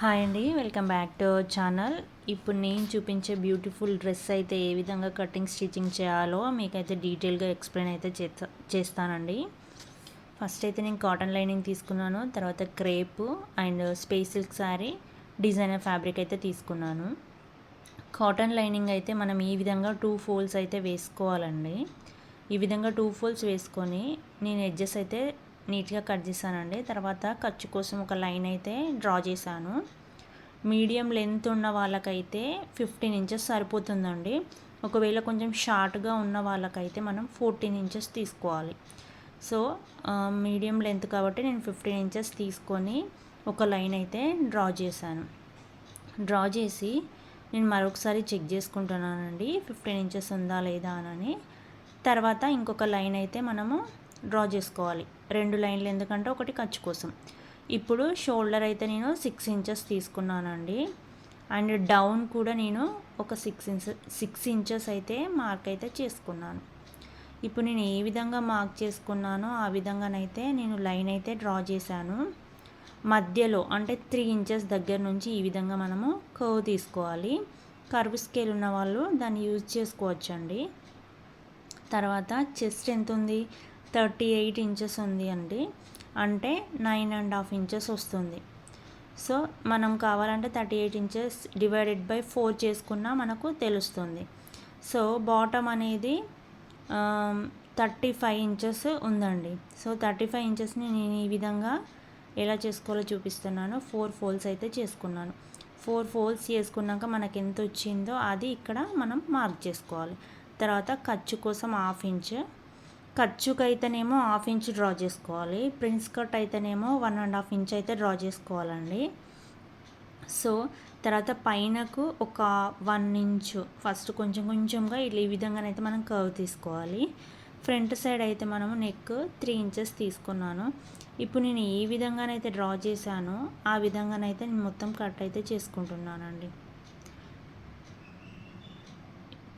Hi అండి welcome back to our channel. ఇప్పుడు నేను చూపించే బ్యూటిఫుల్ డ్రెస్ అయితే ఏ విధంగా కటింగ్ స్టిచ్చింగ్ చేయాలో మీకైతే డీటెయిల్గా ఎక్స్ప్లెయిన్ అయితే చేస్తా చేస్తానండి. ఫస్ట్ అయితే నేను కాటన్ లైనింగ్ తీసుకున్నాను తర్వాత crepe and space silk sari designer fabric అయితే తీసుకున్నాను. కాటన్ లైనింగ్ అయితే మనం ఈ విధంగా టూ ఫోల్డ్స్ అయితే వేసుకోవాలండి. ఈ విధంగా టూ ఫోల్డ్స్ వేసుకొని నేను ఎడ్జెస్ అయితే నీట్గా కట్ చేశానండి. తర్వాత ఖర్చు కోసం ఒక లైన్ అయితే డ్రా చేశాను. మీడియం లెంత్ ఉన్న వాళ్ళకైతే ఫిఫ్టీన్ ఇంచెస్ సరిపోతుందండి. ఒకవేళ కొంచెం షార్ట్గా ఉన్న వాళ్ళకైతే మనం ఫోర్టీన్ ఇంచెస్ తీసుకోవాలి. సో మీడియం లెంత్ కాబట్టి నేను ఫిఫ్టీన్ ఇంచెస్ తీసుకొని ఒక లైన్ అయితే డ్రా చేశాను. డ్రా చేసి నేను మరొకసారి చెక్ చేసుకుంటున్నానండి. ఫిఫ్టీన్ ఇంచెస్ ఉందా లేదా అని. తర్వాత ఇంకొక లైన్ అయితే మనము డ్రా చేసుకోవాలి. రెండు లైన్లు ఎందుకంటే ఒకటి ఖర్చు కోసం. ఇప్పుడు షోల్డర్ అయితే నేను సిక్స్ ఇంచెస్ తీసుకున్నానండి. అండ్ డౌన్ కూడా నేను ఒక సిక్స్ ఇంచెస్ సిక్స్ ఇంచెస్ అయితే మార్క్ అయితే చేసుకున్నాను. ఇప్పుడు నేను ఏ విధంగా మార్క్ చేసుకున్నానో ఆ విధంగానైతే నేను లైన్ అయితే డ్రా చేశాను. మధ్యలో అంటే త్రీ ఇంచెస్ దగ్గర నుంచి ఈ విధంగా మనము కర్వ్ తీసుకోవాలి. కర్వ్ స్కేల్ ఉన్న వాళ్ళు దాన్ని యూజ్ చేసుకోవచ్చండి. తర్వాత చెస్ట్ ఎంత ఉంది థర్టీ ఎయిట్ ఇంచెస్ ఉంది అండి. అంటే నైన్ అండ్ హాఫ్ ఇంచెస్ వస్తుంది. సో మనం కావాలంటే thirty eight inches divided by four చేసుకున్నా మనకు తెలుస్తుంది. సో బాటమ్ అనేది థర్టీ ఫైవ్ ఇంచెస్ ఉందండి. సో థర్టీ ఫైవ్ ఇంచెస్ని నేను ఈ విధంగా ఎలా చేసుకోవాలో చూపిస్తున్నాను. ఫోర్ ఫోల్స్ అయితే చేసుకున్నాను. ఫోర్ ఫోల్స్ చేసుకున్నాక మనకు ఎంత వచ్చిందో అది ఇక్కడ మనం మార్క్ చేసుకోవాలి. తర్వాత ఖర్చు కోసం హాఫ్ ఇంచ్ ఖర్చుకు అయితేనేమో హాఫ్ ఇంచ్ డ్రా చేసుకోవాలి. ప్రిన్స్ కట్ అయితేనేమో వన్ అండ్ హాఫ్ ఇంచ్ అయితే డ్రా చేసుకోవాలండి. సో తర్వాత పైనకు ఒక వన్ ఇంచు ఫస్ట్ కొంచెం కొంచెంగా ఇట్లా ఈ విధంగానైతే మనం కర్వ్ తీసుకోవాలి. ఫ్రంట్ సైడ్ అయితే మనము నెక్ త్రీ ఇంచెస్ తీసుకున్నాను. ఇప్పుడు నేను ఏ విధంగానైతే డ్రా చేశానో ఆ విధంగానైతే నేను మొత్తం కట్ అయితే చేసుకుంటున్నానండి.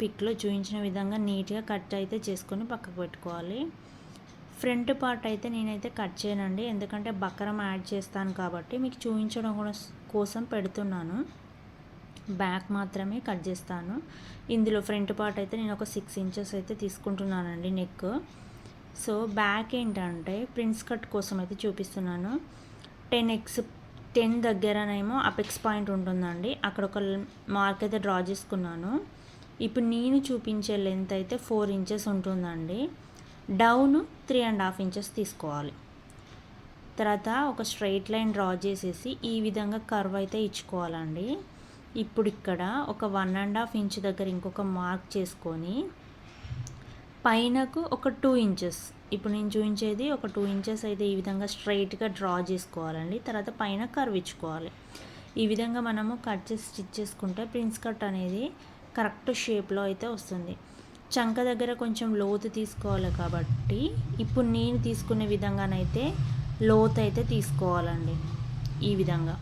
పిక్లో చూపించిన విధంగా నీట్గా కట్ అయితే చేసుకొని పక్కకు పెట్టుకోవాలి. ఫ్రంట్ పార్ట్ అయితే నేనైతే కట్ చేయనండి. ఎందుకంటే బక్కరం యాడ్ చేస్తాను కాబట్టి మీకు చూపించడం కూడా కోసం పెడుతున్నాను. బ్యాక్ మాత్రమే కట్ చేస్తాను. ఇందులో ఫ్రంట్ పార్ట్ అయితే నేను ఒక సిక్స్ ఇంచెస్ అయితే తీసుకుంటున్నానండి నెక్. సో బ్యాక్ ఏంటంటే ప్రిన్స్ కట్ కోసం అయితే చూపిస్తున్నాను. టెన్ ఎక్స్ టెన్ దగ్గరనేమో అపెక్స్ పాయింట్ ఉంటుందండి. అక్కడ ఒక మార్క్ అయితే డ్రా చేసుకున్నాను. ఇప్పుడు నేను చూపించే లెంత్ అయితే ఫోర్ ఇంచెస్ ఉంటుందండి. Down three and half inches తీసుకోవాలి. తర్వాత ఒక స్ట్రైట్ లైన్ డ్రా చేసేసి ఈ విధంగా కర్వ్ అయితే ఇచ్చుకోవాలండి. ఇప్పుడు ఇక్కడ ఒక వన్ అండ్ హాఫ్ ఇంచ్ దగ్గర ఇంకొక మార్క్ చేసుకొని పైనకు ఒక టూ ఇంచెస్ ఇప్పుడు నేను చూపించేది ఒక టూ ఇంచెస్ అయితే ఈ విధంగా స్ట్రైట్గా డ్రా చేసుకోవాలండి. తర్వాత పైన కర్వ్ ఇచ్చుకోవాలి. ఈ విధంగా మనము కట్ చేసి స్టిచ్ చేసుకుంటే ప్రిన్స్ కట్ అనేది కరెక్ట్ షేప్లో అయితే వస్తుంది. చంక దగ్గర కొంచెం లోతు తీసుకోవాలి కాబట్టి ఇప్పుడు నేను తీసుకునే విధంగానైతే లోతు అయితే తీసుకోవాలండి ఈ విధంగా.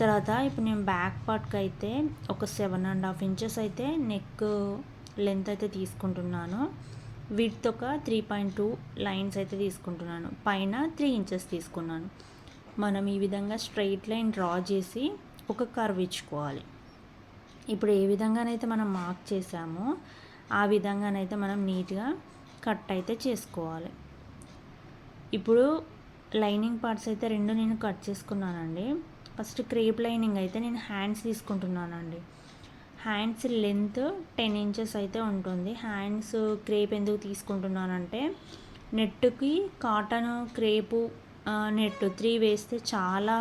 తర్వాత ఇప్పుడు నేను బ్యాక్ పార్ట్కి అయితే ఒక సెవెన్ అండ్ హాఫ్ ఇంచెస్ అయితే నెక్ లెంత్ అయితే తీసుకుంటున్నాను. విత్ ఒక త్రీ పాయింట్ టూ లైన్స్ అయితే తీసుకుంటున్నాను. పైన త్రీ ఇంచెస్ తీసుకున్నాను. మనం ఈ విధంగా స్ట్రైట్ లైన్ డ్రా చేసి ఒక కర్వ్ ఇచ్చుకోవాలి. ఇప్పుడు ఏ విధంగానైతే మనం మార్క్ చేసామో ఆ విధంగానైతే మనం నీట్గా కట్ అయితే చేసుకోవాలి. ఇప్పుడు లైనింగ్ పార్ట్స్ అయితే రెండు నేను కట్ చేసుకున్నానండి. ఫస్ట్ క్రేప్ లైనింగ్ అయితే నేను హ్యాండ్స్ తీసుకుంటున్నానండి. హ్యాండ్స్ లెంత్ టెన్ ఇంచెస్ అయితే ఉంటుంది. హ్యాండ్స్ క్రేప్ ఎందుకు తీసుకుంటున్నానంటే నెట్కి కాటన్ క్రేపు నెట్ త్రీ వేస్తే చాలా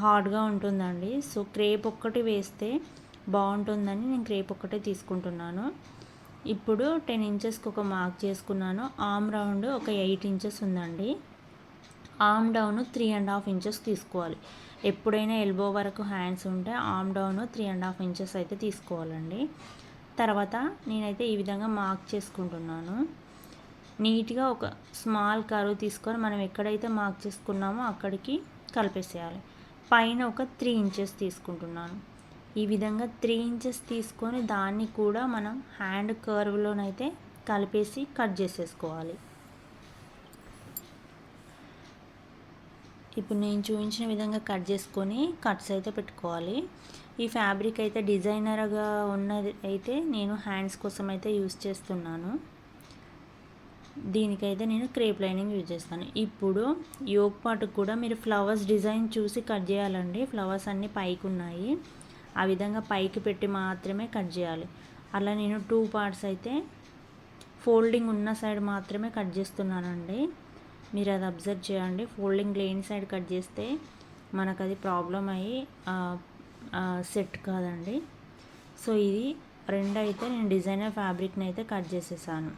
హార్డ్గా ఉంటుందండి. సో క్రేప్ ఒక్కటి వేస్తే బాగుంటుందని నేను క్రేప్ ఒక్కటే తీసుకుంటున్నాను. ఇప్పుడు టెన్ ఇంచెస్కి ఒక మార్క్ చేసుకున్నాను. ఆమ్ రౌండ్ ఒక ఎయిట్ ఇంచెస్ ఉందండి. Arm down three and half inches తీసుకోవాలి. ఎప్పుడైనా ఎల్బో వరకు హ్యాండ్స్ ఉంటే arm down three and half inches అయితే తీసుకోవాలండి. తర్వాత నేనైతే ఈ విధంగా మార్క్ చేసుకుంటున్నాను. నీట్గా ఒక స్మాల్ కరువు తీసుకొని మనం ఎక్కడైతే మార్క్ చేసుకున్నామో అక్కడికి కలిపేసేయాలి. పైన ఒక త్రీ ఇంచెస్ తీసుకుంటున్నాను. ఈ విధంగా త్రీ ఇంచెస్ తీసుకొని దాన్ని కూడా మనం హ్యాండ్ కర్వ్లోనైతే కలిపేసి కట్ చేసేసుకోవాలి. ఇప్పుడు నేను చూపించిన విధంగా కట్ చేసుకొని కట్స్ అయితే పెట్టుకోవాలి. ఈ ఫ్యాబ్రిక్ అయితే డిజైనర్గా ఉన్నది అయితే నేను హ్యాండ్స్ కోసం అయితే యూస్ చేస్తున్నాను. దీనికైతే నేను క్రేప్ లైనింగ్ యూజ్ చేస్తాను. ఇప్పుడు యోగ్ పాటు కూడా మీరు ఫ్లవర్స్ డిజైన్ చూసి కట్ చేయాలండి. ఫ్లవర్స్ అన్నీ పైకి ఉన్నాయి ఆ విధంగా పైకి పెట్టి మాత్రమే కట్ చేయాలి. అలా నేను టూ పార్ట్స్ అయితే ఫోల్డింగ్ ఉన్న సైడ్ మాత్రమే కట్ చేస్తున్నానండి. మీరు అది అబ్జర్వ్ చేయండి. ఫోల్డింగ్ లేని సైడ్ కట్ చేస్తే మనకు అది ప్రాబ్లం అయ్యి సెట్ కాదండి. సో ఇది రెండు అయితే నేను డిజైనర్ ఫ్యాబ్రిక్ని అయితే కట్ చేసేసాను.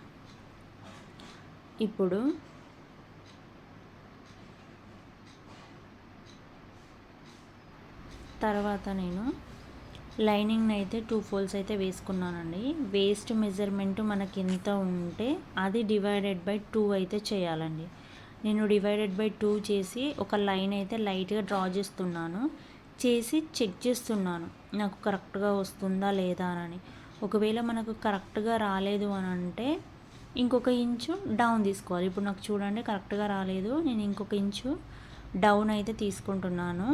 ఇప్పుడు తర్వాత నేను లైనింగ్ని అయితే టూ ఫోల్స్ అయితే వేసుకున్నానండి. వేస్ట్ మెజర్మెంట్ మనకి ఎంత ఉంటే అది డివైడెడ్ బై టూ అయితే చేయాలండి. నేను డివైడెడ్ బై టూ చేసి ఒక లైన్ అయితే లైట్గా డ్రా చేస్తున్నాను. చేసి చెక్ చేస్తున్నాను. నాకు కరెక్ట్గా వస్తుందా లేదా అని. ఒకవేళ మనకు కరెక్ట్గా రాలేదు అని అంటే ఇంకొక ఇంచు డౌన్ తీసుకోవాలి. ఇప్పుడు నాకు చూడండి కరెక్ట్గా రాలేదు. నేను ఇంకొక ఇంచు డౌన్ అయితే తీసుకుంటున్నాను.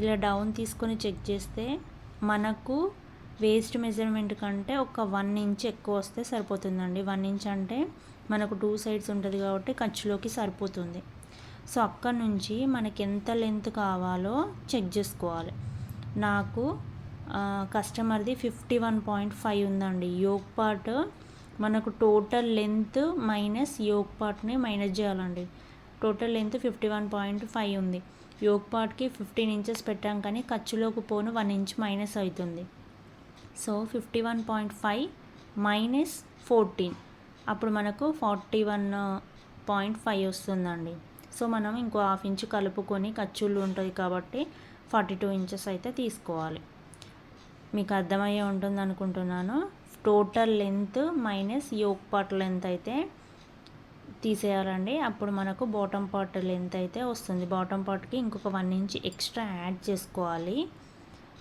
ఇలా డౌన్ తీసుకొని చెక్ చేస్తే మనకు వేస్ట్ మెజర్మెంట్ కంటే ఒక వన్ ఇంచ్ ఎక్కువ వస్తే సరిపోతుందండి. వన్ ఇంచ్ అంటే మనకు టూ సైడ్స్ ఉంటుంది కాబట్టి ఖర్చులోకి సరిపోతుంది. సో అక్కడ నుంచి మనకి ఎంత లెంత్ కావాలో చెక్ చేసుకోవాలి. నాకు కస్టమర్ది ఫిఫ్టీ వన్ పాయింట్ ఫైవ్ ఉందండి. యోగ్ పార్ట్ మనకు టోటల్ లెంత్ మైనస్ యోగ్ పార్ట్ని మైనస్ చేయాలండి. Total length fifty one point five ఉంది యోగ్ పార్ట్కి ఫిఫ్టీన్ ఇంచెస్ పెట్టాం కానీ ఖర్చులోకి పోను వన్ ఇంచ్ మైనస్ అవుతుంది. So fifty one point five minus fourteen అప్పుడు మనకు ఫార్టీ వన్ పాయింట్ ఫైవ్ వస్తుందండి. సో మనం ఇంకో హాఫ్ ఇంచు కలుపుకొని ఖర్చులు ఉంటుంది కాబట్టి ఫార్టీ టూ ఇంచెస్ అయితే తీసుకోవాలి. మీకు అర్థమయ్యే ఉంటుంది అనుకుంటున్నాను total length minus yoke part length అయితే తీసేయాలండి. అప్పుడు మనకు బాటమ్ పార్ట్ లెంత్ అయితే వస్తుంది. బాటమ్ పార్ట్కి ఇంకొక వన్ ఇంచ్ ఎక్స్ట్రా యాడ్ చేసుకోవాలి.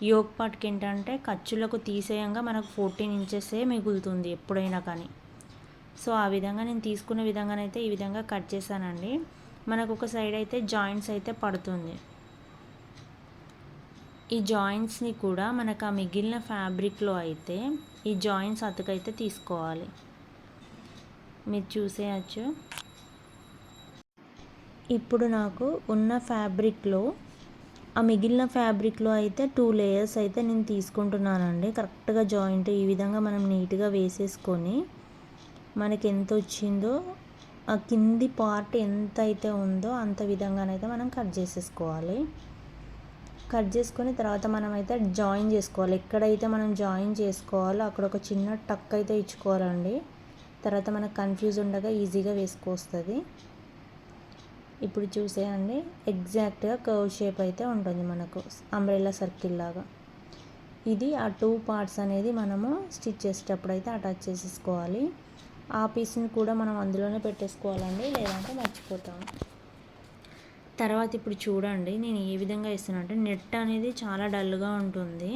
యోగ్ పార్ట్కి ఏంటంటే ఖర్చులకు తీసేయంగా మనకు ఫోర్టీన్ ఇంచెసే మిగులుతుంది ఎప్పుడైనా కానీ. సో ఆ విధంగా నేను తీసుకునే విధంగానైతే ఈ విధంగా కట్ చేశానండి. మనకు ఒక సైడ్ అయితే జాయింట్స్ అయితే పడుతుంది. ఈ జాయింట్స్ని కూడా మనకు ఆ మిగిలిన ఫ్యాబ్రిక్లో అయితే ఈ జాయింట్స్ అతుకైతే తీసుకోవాలి. మీరు చూసేయచ్చు. ఇప్పుడు నాకు ఉన్న ఫ్యాబ్రిక్లో ఆ మిగిలిన ఫ్యాబ్రిక్లో అయితే టూ లేయర్స్ అయితే నేను తీసుకుంటున్నానండి. కరెక్ట్గా జాయింట్ ఈ విధంగా మనం నీట్గా వేసేసుకొని మనకి ఎంత వచ్చిందో ఆ కింది పార్ట్ ఎంత అయితే ఉందో అంత విధంగానైతే మనం కట్ చేసేసుకోవాలి. కట్ చేసుకొని తర్వాత మనం అయితే జాయిన్ చేసుకోవాలి. ఎక్కడైతే మనం జాయిన్ చేసుకోవాలో అక్కడ ఒక చిన్న టక్ అయితే ఇచ్చుకోవాలండి. తర్వాత మనకు కన్ఫ్యూజ్ ఉండగా ఈజీగా వేసుకొస్తుంది. ఇప్పుడు చూసేయండి. ఎగ్జాక్ట్గా కర్వ్ షేప్ అయితే ఉంటుంది మనకు. అంబ్రెల్లా సర్కిల్ లాగా. ఇది ఆ టూ పార్ట్స్ అనేది మనము స్టిచ్ చేసేటప్పుడు అయితే అటాచ్ చేసేసుకోవాలి. ఆ పీస్ని కూడా మనం అందులోనే పెట్టేసుకోవాలండి. లేదంటే మర్చిపోతాము తర్వాత ఇప్పుడు చూడండి నేను ఏ విధంగా ఇస్తున్నా అంటే నెట్ అనేది చాలా డల్గా ఉంటుంది.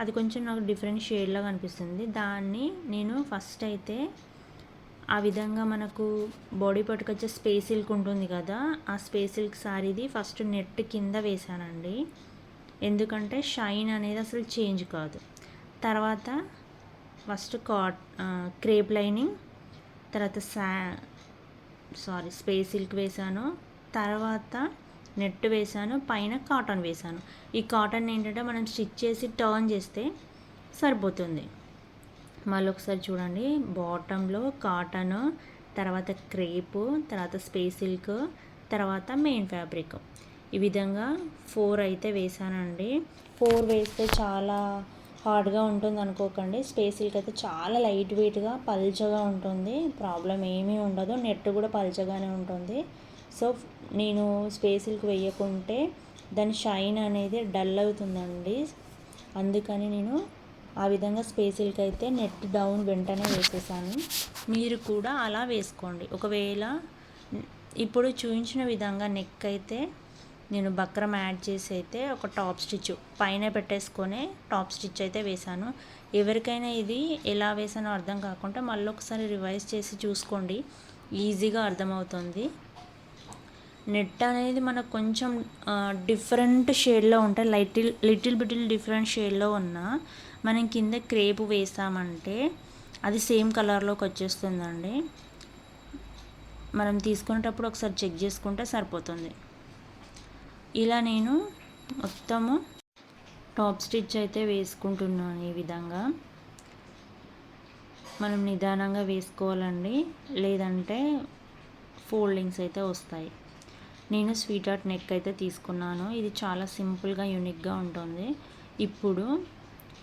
అది కొంచెం నాకు డిఫరెంట్ షేడ్లో కనిపిస్తుంది దాన్ని నేను ఫస్ట్ అయితే ఆ విధంగా మనకు బాడీ పట్టుకొచ్చే స్పేస్ సిల్క్ ఉంటుంది కదా ఆ స్పేస్ సిల్క్ సారీది ఫస్ట్ నెట్ కింద వేసానండి ఎందుకంటే షైన్ అనేది అసలు చేంజ్ కాదు. తర్వాత ఫస్ట్ కాట్ క్రేప్ లైనింగ్ తర్వాత సా సారీ స్పేస్ సిల్క్ వేసాను తర్వాత నెట్ వేసాను పైన కాటన్ వేసాను ఈ కాటన్ ఏంటంటే మనం స్టిచ్ చేసి టర్న్ చేస్తే సరిపోతుంది. మళ్ళీ ఒకసారి చూడండి బాటంలో కాటన్ తర్వాత క్రేపు తర్వాత స్పేస్ సిల్క్ తర్వాత మెయిన్ ఫ్యాబ్రిక్. ఈ విధంగా ఫోర్ అయితే వేసానండి ఫోర్ వేస్తే చాలా హార్డ్గా ఉంటుంది అనుకోకండి. స్పేస్ సిల్క్ అయితే చాలా లైట్ వెయిట్గా పల్చగా ఉంటుంది. ప్రాబ్లం ఏమీ ఉండదు. నెట్ కూడా పల్చగానే ఉంటుంది. సో నేను స్పేసిల్కి వేయకుంటే దాని షైన్ అనేది డల్ అవుతుందండి. అందుకని నేను ఆ విధంగా స్పేసిల్కి అయితే నెట్ డౌన్ వెంటనే వేసేసాను. మీరు కూడా అలా వేసుకోండి. ఒకవేళ ఇప్పుడు చూపించిన విధంగా నెక్ అయితే నేను బక్రం యాడ్ చేసి అయితే ఒక టాప్ స్టిచ్ పైన పెట్టేసుకొని టాప్ స్టిచ్ అయితే వేశాను ఎవరికైనా ఇది ఎలా వేసానో అర్థం కాకుండా మళ్ళీ ఒకసారి రివైజ్ చేసి చూసుకోండి. ఈజీగా అర్థమవుతుంది. నెట్ అనేది మనకు కొంచెం డిఫరెంట్ షేడ్లో ఉంటాయి. లైటిల్ లిటిల్ బిటిల్ డిఫరెంట్ షేడ్లో ఉన్న మనం కింద క్రేపు వేసామంటే అది సేమ్ కలర్లోకి వచ్చేస్తుందండి. మనం తీసుకునేటప్పుడు ఒకసారి చెక్ చేసుకుంటే సరిపోతుంది. ఇలా నేను మొత్తము టాప్ స్టిచ్ అయితే వేసుకుంటున్నాను ఈ విధంగా. మనం నిదానంగా వేసుకోవాలండి. లేదంటే ఫోల్డింగ్స్ అయితే వస్తాయి. నేను స్వీట్ ఆర్ట్ నెక్ అయితే తీసుకున్నాను. ఇది చాలా సింపుల్గా యూనిక్గా ఉంటుంది. ఇప్పుడు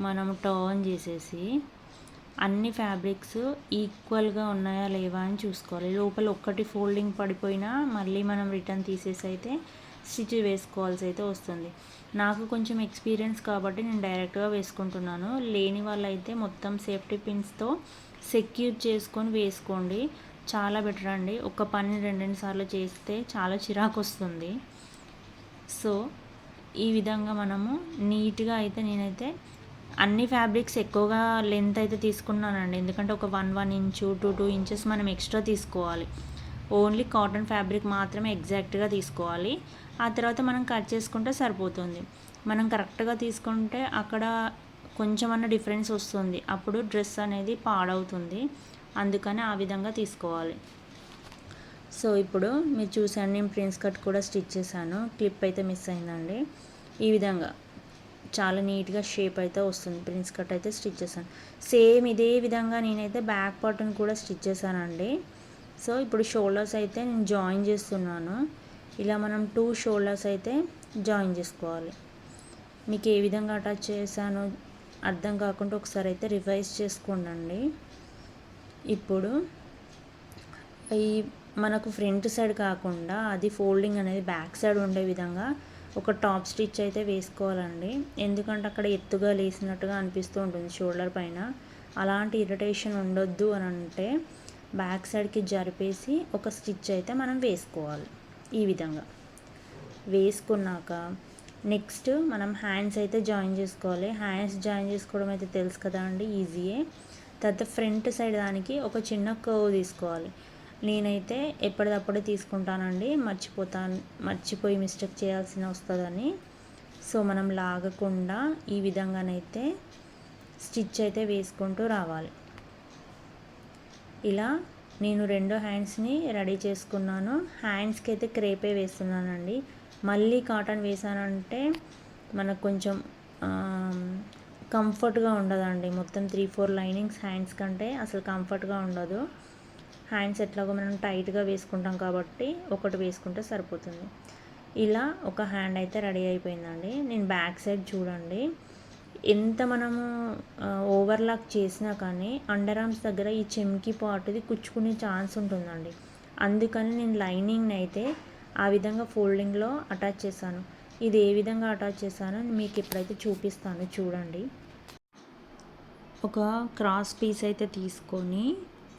మనం టర్న్ చేసేసి అన్ని ఫ్యాబ్రిక్స్ ఈక్వల్గా ఉన్నాయా లేవా అని చూసుకోవాలి. లోపల ఒక్కటి ఫోల్డింగ్ పడిపోయినా మళ్ళీ మనం రిటర్న్ తీసేసి అయితే స్టిచ్ వేసుకోవాల్సి అయితే వస్తుంది. నాకు కొంచెం ఎక్స్పీరియన్స్ కాబట్టి నేను డైరెక్ట్గా వేసుకుంటున్నాను. లేని వాళ్ళైతే మొత్తం సేఫ్టీ పిన్స్తో సెక్యూర్ చేసుకొని వేసుకోండి. చాలా బెటర్ అండి. ఒక పని రెండు రెండు సార్లు చేస్తే చాలా చిరాకు వస్తుంది సో ఈ విధంగా మనము నీట్గా అయితే నేనైతే అన్ని ఫ్యాబ్రిక్స్ ఎక్కువగా లెంత్ అయితే తీసుకున్నానండి. ఎందుకంటే ఒక one one inch two two inches మనం ఎక్స్ట్రా తీసుకోవాలి. ఓన్లీ కాటన్ ఫ్యాబ్రిక్ మాత్రమే ఎగ్జాక్ట్గా తీసుకోవాలి. ఆ తర్వాత మనం కట్ చేసుకుంటే సరిపోతుంది. మనం కరెక్ట్గా తీసుకుంటే అక్కడ కొంచెమన్నా డిఫరెన్స్ వస్తుంది. అప్పుడు డ్రెస్ అనేది పాడవుతుంది. అందుకని ఆ విధంగా తీసుకోవాలి. సో ఇప్పుడు మీరు చూసాను నేను ప్రిన్స్ కట్ కూడా స్టిచ్ చేశాను. క్లిప్ అయితే మిస్ అయిందండి. ఈ విధంగా చాలా నీట్గా షేప్ అయితే వస్తుంది. ప్రిన్స్ కట్ అయితే స్టిచ్ చేశాను. సేమ్ ఇదే విధంగా నేనైతే బ్యాక్ పార్ట్ని కూడా స్టిచ్ చేశానండి. సో ఇప్పుడు షోల్డర్స్ అయితే నేను జాయిన్ చేస్తున్నాను. ఇలా మనం టూ షోల్డర్స్ అయితే జాయిన్ చేసుకోవాలి. మీకు ఏ విధంగా అటాచ్ చేశానో అర్థం కాకుండా ఒకసారి అయితే రివైజ్ చేసుకోండి ఇప్పుడు ఈ మనకు ఫ్రంట్ సైడ్ కాకుండా అది ఫోల్డింగ్ అనేది బ్యాక్ సైడ్ ఉండే విధంగా ఒక టాప్ స్టిచ్ అయితే వేసుకోవాలండి. ఎందుకంటే అక్కడ ఎత్తుగా లేసినట్టుగా అనిపిస్తూ ఉంటుంది షోల్డర్ పైన. అలాంటి ఇరిటేషన్ ఉండొద్దు అని అంటే బ్యాక్ సైడ్కి జరిపేసి ఒక స్టిచ్ అయితే మనం వేసుకోవాలి ఈ విధంగా. వేసుకున్నాక నెక్స్ట్ మనం హ్యాండ్స్ అయితే జాయిన్ చేసుకోవాలి. హ్యాండ్స్ జాయిన్ చేసుకోవడం అయితే తెలుసు కదా అండి ఈజీయే. తర్వాత ఫ్రంట్ సైడ్ దానికి ఒక చిన్న కర్వ్ తీసుకోవాలి. నేనైతే ఎప్పటిదప్పుడు తీసుకుంటానండి. మర్చిపోతాను మర్చిపోయి మిస్టేక్ చేయాల్సిన వస్తుందని. సో మనం లాగకుండా ఈ విధంగానైతే స్టిచ్ అయితే వేసుకుంటూ రావాలి. ఇలా నేను రెండు హ్యాండ్స్ని రెడీ చేసుకున్నాను. హ్యాండ్స్కి అయితే క్రేపే వేస్తున్నానండి. మళ్ళీ కాటన్ వేసానంటే మనకు కొంచెం కంఫర్ట్గా ఉండదండి. మొత్తం త్రీ ఫోర్ లైనింగ్స్ హ్యాండ్స్ కంటే అసలు కంఫర్ట్గా ఉండదు. హ్యాండ్స్ ఎట్లాగో మనం టైట్గా వేసుకుంటాం కాబట్టి ఒకటి వేసుకుంటే సరిపోతుంది. ఇలా ఒక హ్యాండ్ అయితే రెడీ అయిపోయిందండి. నేను బ్యాక్ సైడ్ చూడండి. ఎంత మనము ఓవర్లాక్ చేసినా కానీ అండర్ ఆర్మ్స్ దగ్గర ఈ చెమ్కి పాటుది కుచ్చుకునే ఛాన్స్ ఉంటుందండి. అందుకని నేను లైనింగ్ని అయితే ఆ విధంగా ఫోల్డింగ్లో అటాచ్ చేశాను. ఇది ఏ విధంగా అటాచ్ చేశానో మీకు ఇప్పుడైతే చూపిస్తాను చూడండి. ఒక క్రాస్ పీస్ అయితే తీసుకొని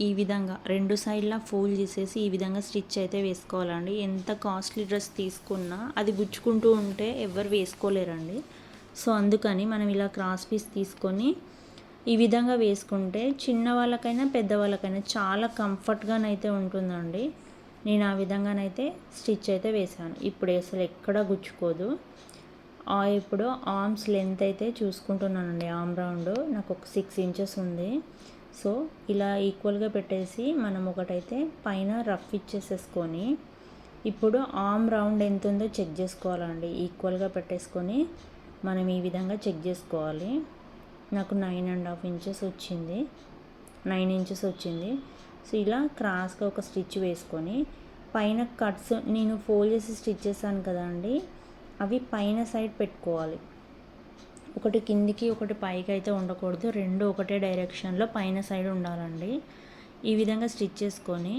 ఈ విధంగా రెండు సైడ్లా ఫోల్డ్ చేసేసి ఈ విధంగా స్టిచ్ అయితే వేసుకోవాలండి. ఎంత కాస్ట్లీ డ్రెస్ తీసుకున్నా అది గుచ్చుకుంటూ ఉంటే ఎవరు వేసుకోలేరండి. సో అందుకని మనం ఇలా క్రాస్ పీస్ తీసుకొని ఈ విధంగా వేసుకుంటే చిన్న వాళ్ళకైనా పెద్దవాళ్ళకైనా చాలా కంఫర్ట్గానైతే ఉంటుందండి. నేను ఆ విధంగానైతే స్టిచ్ అయితే వేసాను ఇప్పుడు అసలు ఎక్కడ గుచ్చుకోదు. ఇప్పుడు ఆర్మ్స్ లెంత్ అయితే చూసుకుంటున్నానండి. ఆర్మ్ రౌండ్ నాకు ఒక సిక్స్ ఇంచెస్ ఉంది. సో ఇలా ఈక్వల్గా పెట్టేసి మనం ఒకటైతే పైన రఫ్ ఇచ్చేసేసుకొని ఇప్పుడు ఆర్మ్ రౌండ్ ఎంత ఉందో చెక్ చేసుకోవాలండి. ఈక్వల్గా పెట్టేసుకొని మనం ఈ విధంగా చెక్ చేసుకోవాలి. నాకు నైన్ అండ్ హాఫ్ ఇంచెస్ వచ్చింది. నైన్ ఇంచెస్ వచ్చింది. సో ఇలా క్రాస్గా ఒక స్టిచ్ వేసుకొని పైన కట్స్ నేను ఫోల్డ్ చేసి స్టిచ్ చేశాను కదండి అవి పైన సైడ్ పెట్టుకోవాలి. ఒకటి కిందికి ఒకటి పైకి అయితే ఉండకూడదు. రెండు ఒకటే డైరెక్షన్లో పైన సైడ్ ఉండాలండి. ఈ విధంగా స్టిచ్ చేసుకొని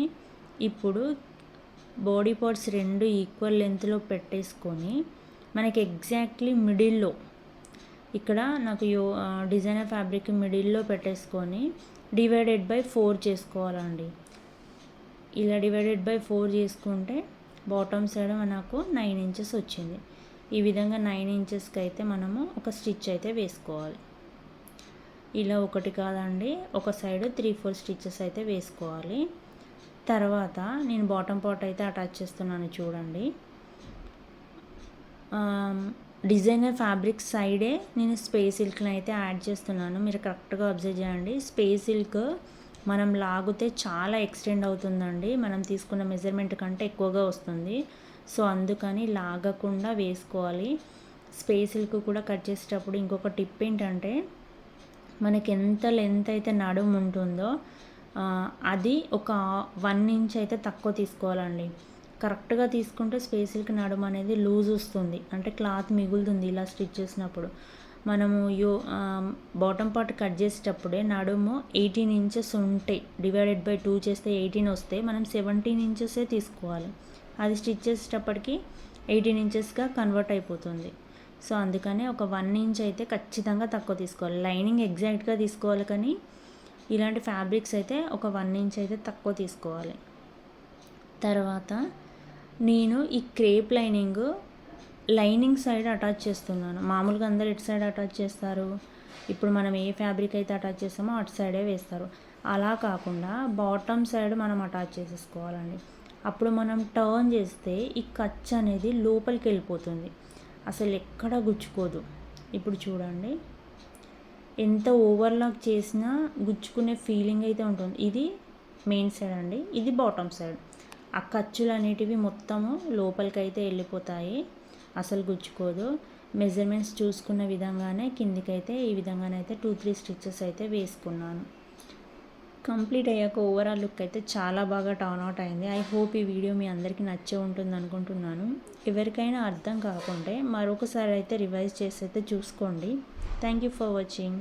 ఇప్పుడు బాడీ పార్ట్స్ రెండు ఈక్వల్ లెంత్లో పెట్టేసుకొని మనకి ఎగ్జాక్ట్లీ మిడిల్లో ఇక్కడ నాకు యో డిజైనర్ ఫ్యాబ్రిక్ మిడిల్లో పెట్టేసుకొని డివైడెడ్ బై ఫోర్ చేసుకోవాలండి. ఇలా డివైడెడ్ బై ఫోర్ చేసుకుంటే బాటమ్ సైడ్ మనకు నైన్ ఇంచెస్ వచ్చింది. ఈ విధంగా నైన్ ఇంచెస్కి అయితే మనము ఒక స్టిచ్ అయితే వేసుకోవాలి. ఇలా ఒకటి కాదండి ఒక సైడ్ త్రీ ఫోర్ స్టిచ్చెస్ అయితే వేసుకోవాలి. తర్వాత నేను బాటమ్ పార్ట్ అయితే అటాచ్ చేస్తున్నాను చూడండి. డిజైనర్ ఫ్యాబ్రిక్ సైడే నేను స్పేస్ సిల్క్ని అయితే యాడ్ చేస్తున్నాను. మీరు కరెక్ట్గా అబ్జర్వ్ చేయండి. స్పేస్ సిల్క్ మనం లాగితే చాలా ఎక్స్టెండ్ అవుతుందండి. మనం తీసుకున్న మెజర్మెంట్ కంటే ఎక్కువగా వస్తుంది. సో అందుకని లాగకుండా వేసుకోవాలి. స్పేస్ సిల్క్ కూడా కట్ చేసేటప్పుడు ఇంకొక టిప్ ఏంటంటే మనకి ఎంత లెంత్ అయితే నడుము ఉంటుందో అది ఒక వన్ ఇంచ్ అయితే తక్కువ తీసుకోవాలండి. కరెక్ట్గా తీసుకుంటే స్పేసిల్కి నడుము అనేది లూజ్ వస్తుంది. అంటే క్లాత్ మిగులుతుంది ఇలా స్టిచ్ చేసినప్పుడు. మనము యో బాటమ్ పార్ట్ కట్ చేసేటప్పుడే నడుము ఎయిటీన్ ఇంచెస్ ఉంటాయి డివైడెడ్ బై టూ చేస్తే ఎయిటీన్ వస్తే మనం సెవెంటీన్ ఇంచెసే తీసుకోవాలి. అది స్టిచ్ చేసేటప్పటికి ఎయిటీన్ ఇంచెస్గా కన్వర్ట్ అయిపోతుంది. సో అందుకని ఒక వన్ ఇంచ్ అయితే ఖచ్చితంగా తక్కువ తీసుకోవాలి. లైనింగ్ ఎగ్జాక్ట్గా తీసుకోవాలి కానీ ఇలాంటి ఫ్యాబ్రిక్స్ అయితే ఒక వన్ ఇంచ్ అయితే తక్కువ తీసుకోవాలి. తర్వాత నేను ఈ crepe lining lining side attach చేస్తున్నాను. మామూలుగా అందరు ఇటు సైడ్ అటాచ్ చేస్తారు? ఇప్పుడు మనం ఏ ఫ్యాబ్రిక్ అయితే అటాచ్ చేస్తామో అటు సైడే వేస్తారు. అలా కాకుండా బాటమ్ సైడ్ మనం అటాచ్ చేసేసుకోవాలండి. అప్పుడు మనం టర్న్ చేస్తే ఈ కచ్ అనేది లోపలికి వెళ్ళిపోతుంది. అసలు ఎక్కడ గుచ్చుకోదు. ఇప్పుడు చూడండి. ఎంత ఓవర్లాక్ చేసినా గుచ్చుకునే ఫీలింగ్ అయితే ఉంటుంది. ఇది మెయిన్ సైడ్ అండి. ఇది బాటమ్ సైడ్. ఆ ఖర్చులు అనేటివి మొత్తము లోపలికైతే వెళ్ళిపోతాయి. అసలు గుచ్చుకోదు. మెజర్మెంట్స్ చూసుకున్న విధంగానే కిందికైతే ఈ విధంగానైతే టూ త్రీ స్టిచ్చెస్ అయితే వేసుకున్నాను. కంప్లీట్ అయ్యాక ఓవరాల్ లుక్ అయితే చాలా బాగా టర్న్ అవుట్ అయింది. ఐ హోప్ ఈ వీడియో మీ అందరికీ నచ్చే ఉంటుంది అనుకుంటున్నాను. ఎవరికైనా అర్థం కాకుంటే మరొకసారి అయితే రివైజ్ చేసి అయితే చూసుకోండి. Thank you for watching